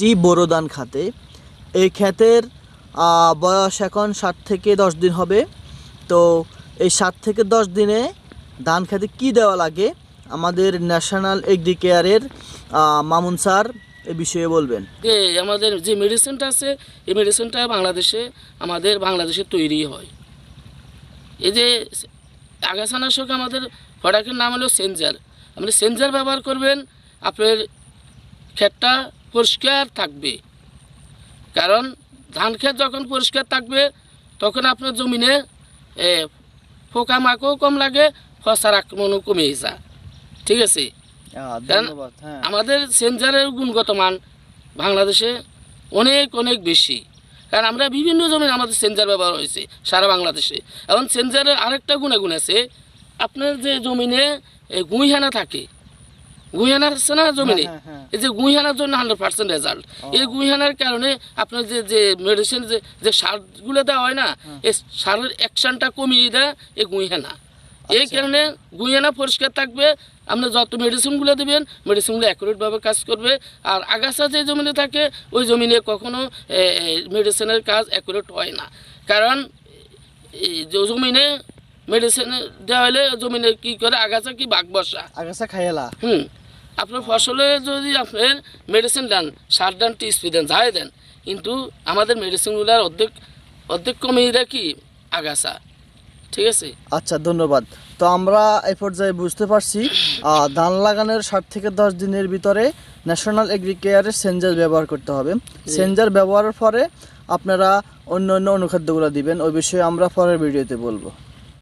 টি বোরো ধান খাতে। এই ক্ষেতের বয়স এখন ষাট থেকে দশ দিন হবে। তো এই ষাট থেকে দশ দিনে ধান খেতে কি দেওয়া লাগে? আমাদের ন্যাশনাল এগ্রি কেয়ারের মামুন স্যার এ বিষয়ে বলবেন। আমাদের যে মেডিসিনটা আছে, এই মেডিসিনটা বাংলাদেশে, আমাদের বাংলাদেশে তৈরি হয়। এই যে আগাছানাশক আমাদের প্রোডাক্টের নাম হলো সেঞ্জার আপনি সেঞ্জার ব্যবহার করবেন, আপনার ক্ষেতটা পরিষ্কার থাকবে। কারণ ধান ক্ষেত যখন পরিষ্কার থাকবে তখন আপনার জমিনে এ, পোকামাকড়ও কম লাগে ফসার আক্রমণও কমে যায়। ঠিক আছে? ধন্যবাদ হ্যাঁ। আমাদের সেন্সারের গুণগত মান বাংলাদেশে অনেক অনেক বেশি। কারণ আমরা বিভিন্ন জমিনে আমাদের সেন্সার ব্যবহার হয়েছে সারা বাংলাদেশে। এখন সেন্সারের আরেকটা গুণাগুণ আছে আপনার যে জমিনে গুইহানা থাকে গুইহানা আছে না জমিনে। হ্যাঁ, হ্যাঁ। এই যে গুইহানার জন্য হান্ড্রেড পার্সেন্ট রেজাল্ট এই গুইহানার কারণে আপনার যে যে মেডিসিন যে যে সারগুলো দেওয়া হয় না এই সারের অ্যাকশনটা কমিয়ে দেয় এই গুইহানা এই কারণে গুইহানা পরিষ্কার থাকবে। আপনি যত মেডিসিনগুলো দেবেন মেডিসিনগুলো অ্যাকুরেটভাবে কাজ করবে। আর আগাছা যে জমিনে থাকে ওই জমিনে কখনো মেডিসিনের কাজ অ্যাকুরেট হয় না। কারণ এই যে জমিনে মেডিসিন দেওয়া হলে জমিনে কী করে? আগাছা কি বাঘ বসা? আগাছা খাইয়ালা? হুম। আপনার ফসলে যদি আপনার মেডিসিন দেন সার দেন টিএসপি দেন যাই দেন কিন্তু আমাদের মেডিসিনগুলোর অর্ধেক অর্ধেক কমিয়ে দেয় কি? আগাছা। ঠিক আছে? আচ্ছা ধন্যবাদ। তো আমরা এই পর্যায়ে বুঝতে পারছি ধান লাগানোর ষাট থেকে দশ দিনের ভিতরে ন্যাশনাল এগ্রিকেয়ারের সেঞ্জার ব্যবহার করতে হবে। সেঞ্জার ব্যবহারের পরে আপনারা অন্য অন্য অনুখাদ্যগুলো দিবেন ওই বিষয়ে আমরা পরের ভিডিওতে বলব।